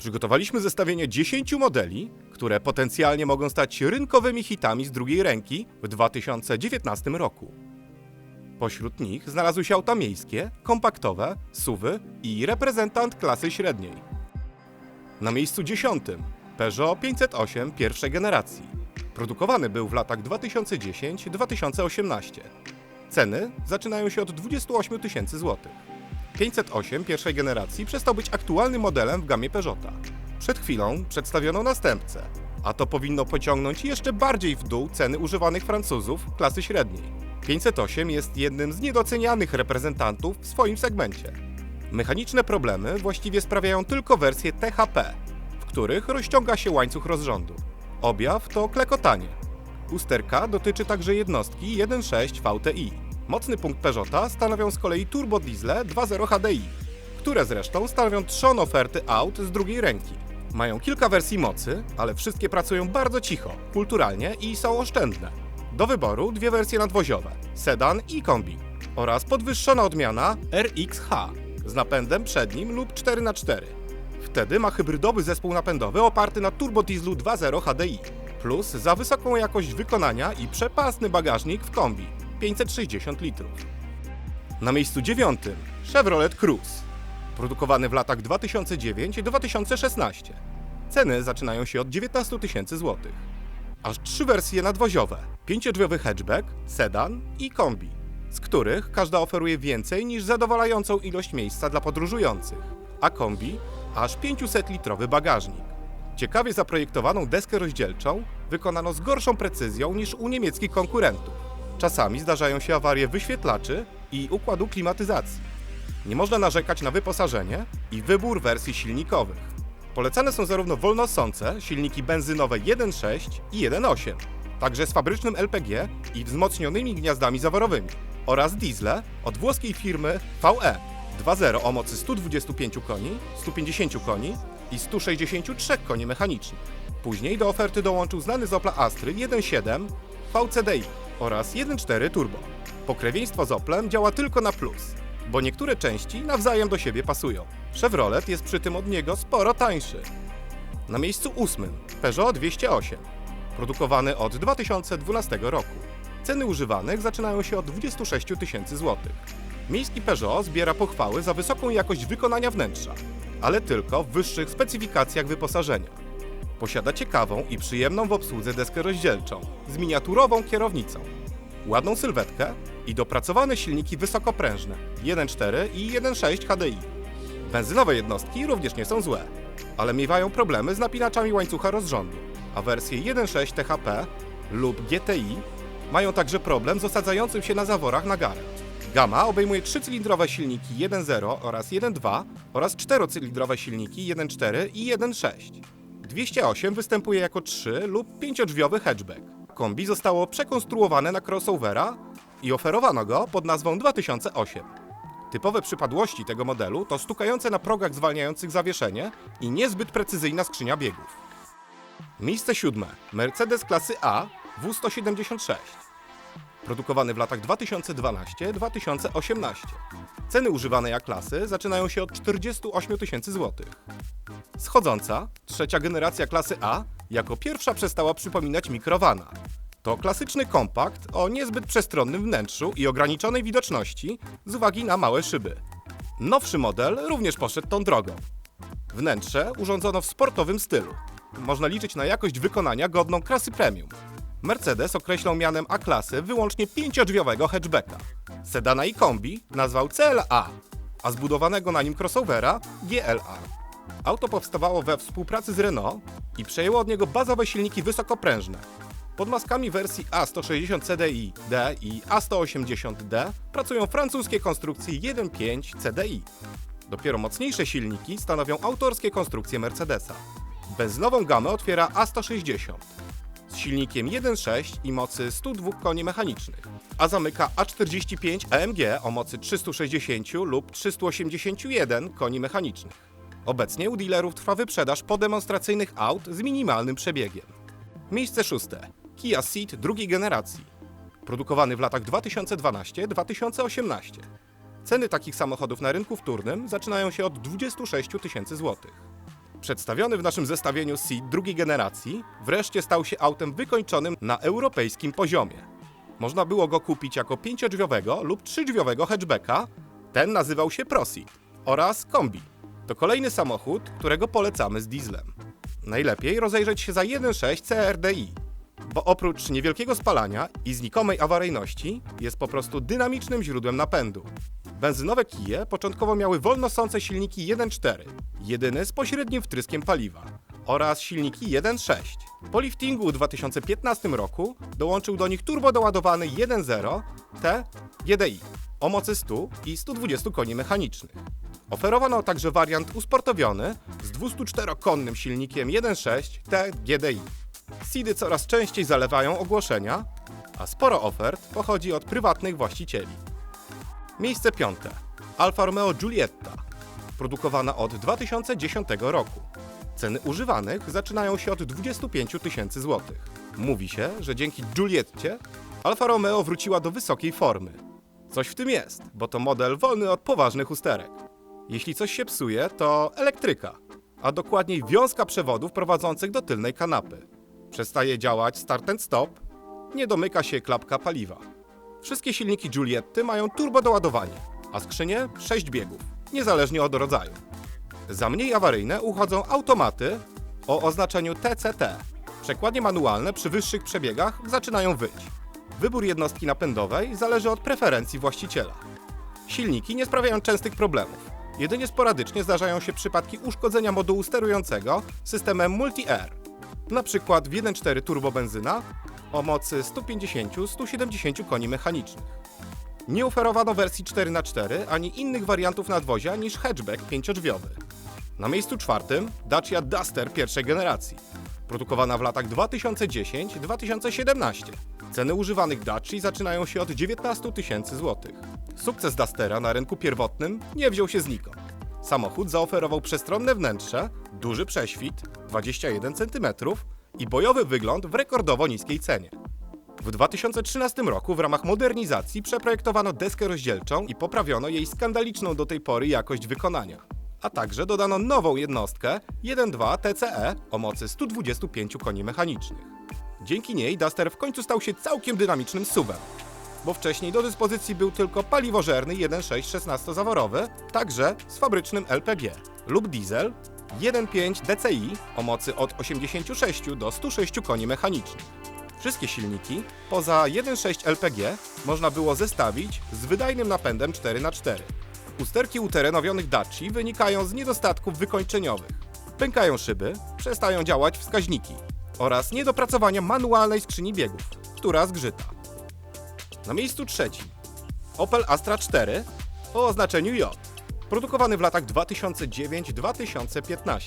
Przygotowaliśmy zestawienie 10 modeli, które potencjalnie mogą stać rynkowymi hitami z drugiej ręki w 2019 roku. Pośród nich znalazły się auta miejskie, kompaktowe, suwy i reprezentant klasy średniej. Na miejscu 10 Peugeot 508 pierwszej generacji. Produkowany był w latach 2010-2018. Ceny zaczynają się od 28 tysięcy złotych. 508 pierwszej generacji przestał być aktualnym modelem w gamie Peugeota. Przed chwilą przedstawiono następcę, a to powinno pociągnąć jeszcze bardziej w dół ceny używanych Francuzów klasy średniej. 508 jest jednym z niedocenianych reprezentantów w swoim segmencie. Mechaniczne problemy właściwie sprawiają tylko wersje THP, w których rozciąga się łańcuch rozrządu. Objaw to klekotanie. Usterka dotyczy także jednostki 1.6 VTI. Mocny punkt Peugeota stanowią z kolei turbodiesle 2.0 HDI, które zresztą stanowią trzon oferty aut z drugiej ręki. Mają kilka wersji mocy, ale wszystkie pracują bardzo cicho, kulturalnie i są oszczędne. Do wyboru dwie wersje nadwoziowe, sedan i kombi oraz podwyższona odmiana RXH z napędem przednim lub 4x4. Wtedy ma hybrydowy zespół napędowy oparty na turbodieslu 2.0 HDI, plus za wysoką jakość wykonania i przepasny bagażnik w kombi 560 litrów. Na miejscu dziewiątym Chevrolet Cruze, produkowany w latach 2009-2016. Ceny zaczynają się od 19 tysięcy złotych. Aż trzy wersje nadwoziowe: pięciodrzwiowy hatchback, sedan i kombi, z których każda oferuje więcej niż zadowalającą ilość miejsca dla podróżujących, a kombi aż 500-litrowy bagażnik. Ciekawie zaprojektowaną deskę rozdzielczą wykonano z gorszą precyzją niż u niemieckich konkurentów. Czasami zdarzają się awarie wyświetlaczy i układu klimatyzacji. Nie można narzekać na wyposażenie i wybór wersji silnikowych. Polecane są zarówno wolnosące silniki benzynowe 1.6 i 1.8, także z fabrycznym LPG i wzmocnionymi gniazdami zaworowymi, oraz diesle od włoskiej firmy VE 2.0 o mocy 125 koni, 150 koni i 163 koni mechanicznych. Później do oferty dołączył znany z Opla Astry 1.7 VCDI oraz 1.4 Turbo. Pokrewieństwo z Oplem działa tylko na plus, bo niektóre części nawzajem do siebie pasują. Chevrolet jest przy tym od niego sporo tańszy. Na miejscu ósmym Peugeot 208, produkowany od 2012 roku. Ceny używanych zaczynają się od 26 tysięcy złotych. Miejski Peugeot zbiera pochwały za wysoką jakość wykonania wnętrza, ale tylko w wyższych specyfikacjach wyposażenia. Posiada ciekawą i przyjemną w obsłudze deskę rozdzielczą z miniaturową kierownicą, ładną sylwetkę i dopracowane silniki wysokoprężne 1.4 i 1.6 HDI. Benzynowe jednostki również nie są złe, ale miewają problemy z napinaczami łańcucha rozrządu, a wersje 1.6 THP lub GTI mają także problem z osadzającym się na zaworach nagarem. Gama obejmuje trzycylindrowe silniki 1.0 oraz 1.2 oraz czterocylindrowe silniki 1.4 i 1.6. 208 występuje jako 3 lub 5-drzwiowy hatchback. Kombi zostało przekonstruowane na crossovera i oferowano go pod nazwą 2008. Typowe przypadłości tego modelu to stukające na progach zwalniających zawieszenie i niezbyt precyzyjna skrzynia biegów. Miejsce siódme. Mercedes klasy A W176. Produkowany w latach 2012-2018. Ceny używanej A-klasy zaczynają się od 48 tysięcy złotych. Schodząca, trzecia generacja klasy A, jako pierwsza przestała przypominać mikrowana. To klasyczny kompakt o niezbyt przestronnym wnętrzu i ograniczonej widoczności z uwagi na małe szyby. Nowszy model również poszedł tą drogą. Wnętrze urządzono w sportowym stylu. Można liczyć na jakość wykonania godną klasy premium. Mercedes określał mianem A-klasy wyłącznie pięciodrzwiowego hatchbacka. Sedana i kombi nazwał CLA, a zbudowanego na nim crossovera GLA. Auto powstawało we współpracy z Renault i przejęło od niego bazowe silniki wysokoprężne. Pod maskami wersji A160 CDI-D i A180D pracują francuskie konstrukcje 1.5 CDI. Dopiero mocniejsze silniki stanowią autorskie konstrukcje Mercedesa. Benzynową gamę otwiera A160 z silnikiem 1.6 i mocy 102 koni mechanicznych, a zamyka A45 AMG o mocy 360 lub 381 koni mechanicznych. Obecnie u dealerów trwa wyprzedaż podemonstracyjnych aut z minimalnym przebiegiem. Miejsce szóste. Kia Ceed drugiej generacji. Produkowany w latach 2012-2018. Ceny takich samochodów na rynku wtórnym zaczynają się od 26 tysięcy złotych. Przedstawiony w naszym zestawieniu Seat drugiej generacji, wreszcie stał się autem wykończonym na europejskim poziomie. Można było go kupić jako pięciodrzwiowego lub trzydrzwiowego hatchbacka, ten nazywał się ProSeat, oraz Kombi. To kolejny samochód, którego polecamy z dieslem. Najlepiej rozejrzeć się za 1.6 CRDI, bo oprócz niewielkiego spalania i znikomej awaryjności jest po prostu dynamicznym źródłem napędu. Benzynowe kije początkowo miały wolnosące silniki 1.4, jedyny z pośrednim wtryskiem paliwa, oraz silniki 1.6. Po liftingu w 2015 roku dołączył do nich turbodoładowany 1.0 T GDI o mocy 100 i 120 koni mechanicznych. Oferowano także wariant usportowiony z 204-konnym silnikiem 1.6 T GDI. Seedy coraz częściej zalewają ogłoszenia, a sporo ofert pochodzi od prywatnych właścicieli. Miejsce piąte. Alfa Romeo Giulietta, produkowana od 2010 roku. Ceny używanych zaczynają się od 25 tysięcy złotych. Mówi się, że dzięki Giulietcie Alfa Romeo wróciła do wysokiej formy. Coś w tym jest, bo to model wolny od poważnych usterek. Jeśli coś się psuje, to elektryka, a dokładniej wiązka przewodów prowadzących do tylnej kanapy. Przestaje działać start and stop, nie domyka się klapka paliwa. Wszystkie silniki Giulietty mają turbodoładowanie, a skrzynie 6 biegów, niezależnie od rodzaju. Za mniej awaryjne uchodzą automaty o oznaczeniu TCT. Przekładnie manualne przy wyższych przebiegach zaczynają wyć. Wybór jednostki napędowej zależy od preferencji właściciela. Silniki nie sprawiają częstych problemów. Jedynie sporadycznie zdarzają się przypadki uszkodzenia modułu sterującego systemem Multi-Air, przykład w 1.4 turbobenzyna o mocy 150-170 koni mechanicznych. Nie oferowano wersji 4x4 ani innych wariantów nadwozia niż hatchback pięciodrzwiowy. Na miejscu czwartym Dacia Duster pierwszej generacji, produkowana w latach 2010-2017. Ceny używanych Daci zaczynają się od 19 tysięcy złotych. Sukces Dustera na rynku pierwotnym nie wziął się znikąd. Samochód zaoferował przestronne wnętrze, duży prześwit 21 cm i bojowy wygląd w rekordowo niskiej cenie. W 2013 roku w ramach modernizacji przeprojektowano deskę rozdzielczą i poprawiono jej skandaliczną do tej pory jakość wykonania. A także dodano nową jednostkę 1.2 TCE o mocy 125 koni mechanicznych. Dzięki niej Duster w końcu stał się całkiem dynamicznym SUVem, bo wcześniej do dyspozycji był tylko paliwożerny 1.6 16-zaworowy, także z fabrycznym LPG, lub diesel 1.5 DCI o mocy od 86 do 106 koni mechanicznych. Wszystkie silniki, poza 1.6 LPG, można było zestawić z wydajnym napędem 4x4. Usterki uterenowionych Daci wynikają z niedostatków wykończeniowych. Pękają szyby, przestają działać wskaźniki oraz niedopracowania manualnej skrzyni biegów, która zgrzyta. Na miejscu trzecim Opel Astra 4 o oznaczeniu J, produkowany w latach 2009-2015.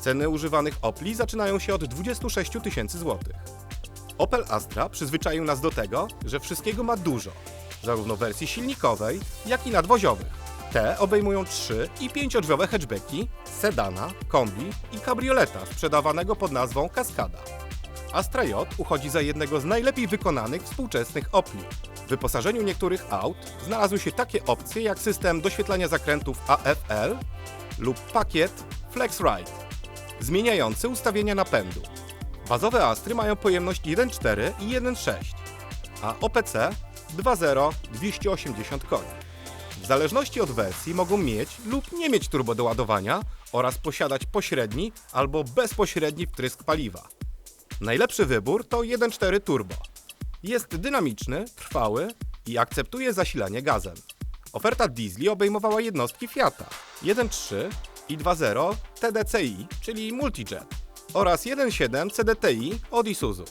Ceny używanych Opli zaczynają się od 26 tysięcy złotych. Opel Astra przyzwyczaił nas do tego, że wszystkiego ma dużo, zarówno wersji silnikowej, jak i nadwoziowych. Te obejmują 3 i 5-drzwiowe hatchbacki, sedana, kombi i kabrioleta sprzedawanego pod nazwą Kaskada. Astra J uchodzi za jednego z najlepiej wykonanych współczesnych Opli. W wyposażeniu niektórych aut znalazły się takie opcje jak system doświetlania zakrętów AFL lub pakiet FlexRide, zmieniający ustawienia napędu. Bazowe Astry mają pojemność 1.4 i 1.6, a OPC 2.0 280 koni. W zależności od wersji mogą mieć lub nie mieć turbodoładowania oraz posiadać pośredni albo bezpośredni wtrysk paliwa. Najlepszy wybór to 1.4 turbo. Jest dynamiczny, trwały i akceptuje zasilanie gazem. Oferta diesli obejmowała jednostki Fiata 1.3 i 2.0 TDCi, czyli Multijet oraz 1.7 CDTi od Isuzu.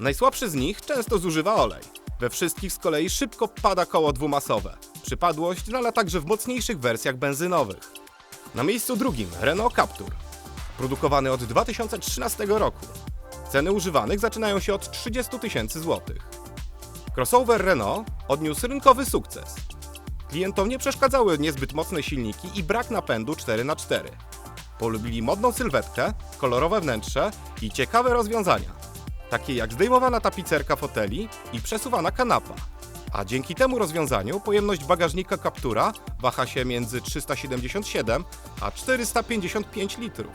Najsłabszy z nich często zużywa olej. We wszystkich z kolei szybko pada koło dwumasowe. Przypadłość znana także w mocniejszych wersjach benzynowych. Na miejscu drugim Renault Captur, produkowany od 2013 roku. Ceny używanych zaczynają się od 30 tysięcy złotych. Crossover Renault odniósł rynkowy sukces. Klientom nie przeszkadzały niezbyt mocne silniki i brak napędu 4x4. Polubili modną sylwetkę, kolorowe wnętrze i ciekawe rozwiązania, takie jak zdejmowana tapicerka foteli i przesuwana kanapa. A dzięki temu rozwiązaniu pojemność bagażnika Captura waha się między 377 a 455 litrów.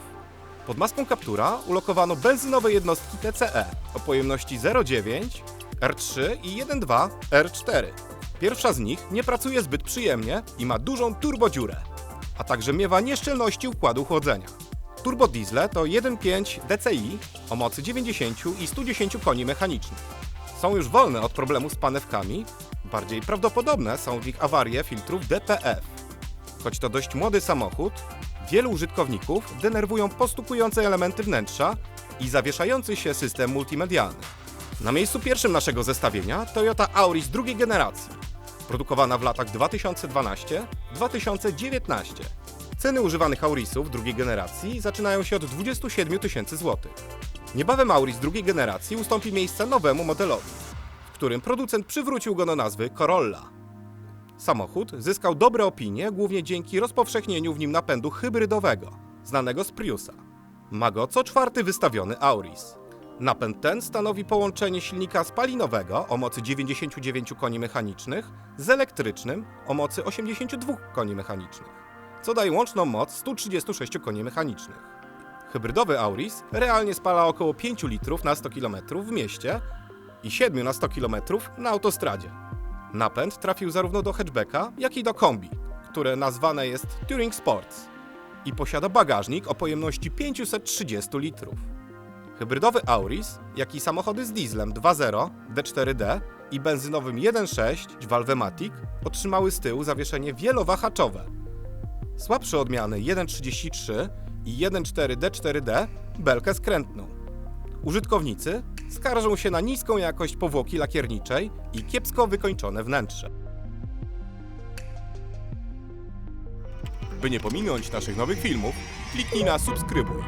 Pod maską Captura ulokowano benzynowe jednostki TCE o pojemności 0,9, R3 i 1,2 R4. Pierwsza z nich nie pracuje zbyt przyjemnie i ma dużą turbodziurę, a także miewa nieszczelności układu chłodzenia. Turbodiesle to 1.5 DCI o mocy 90 i 110 koni mechanicznych. Są już wolne od problemu z panewkami, bardziej prawdopodobne są w ich awarie filtrów DPF. Choć to dość młody samochód, wielu użytkowników denerwują postukujące elementy wnętrza i zawieszający się system multimedialny. Na miejscu pierwszym naszego zestawienia Toyota Auris drugiej generacji, produkowana w latach 2012-2019. Ceny używanych Aurisów drugiej generacji zaczynają się od 27 tysięcy złotych. Niebawem Auris drugiej generacji ustąpi miejsca nowemu modelowi, w którym producent przywrócił go do nazwy Corolla. Samochód zyskał dobre opinie głównie dzięki rozpowszechnieniu w nim napędu hybrydowego, znanego z Priusa. Ma go co czwarty wystawiony Auris. Napęd ten stanowi połączenie silnika spalinowego o mocy 99 koni mechanicznych z elektrycznym o mocy 82 koni mechanicznych, co daje łączną moc 136 koni mechanicznych. Hybrydowy Auris realnie spala około 5 litrów na 100 km w mieście i 7 na 100 km na autostradzie. Napęd trafił zarówno do hatchbacka, jak i do kombi, które nazwane jest Touring Sports i posiada bagażnik o pojemności 530 litrów. Hybrydowy Auris, jak i samochody z dieslem 2.0 D4D i benzynowym 1.6 Valvematic otrzymały z tyłu zawieszenie wielowahaczowe. Słabsze odmiany 1.33 i 1.4 D4D belkę skrętną. Użytkownicy skarżą się na niską jakość powłoki lakierniczej i kiepsko wykończone wnętrze. By nie pominąć naszych nowych filmów, kliknij na subskrybuj.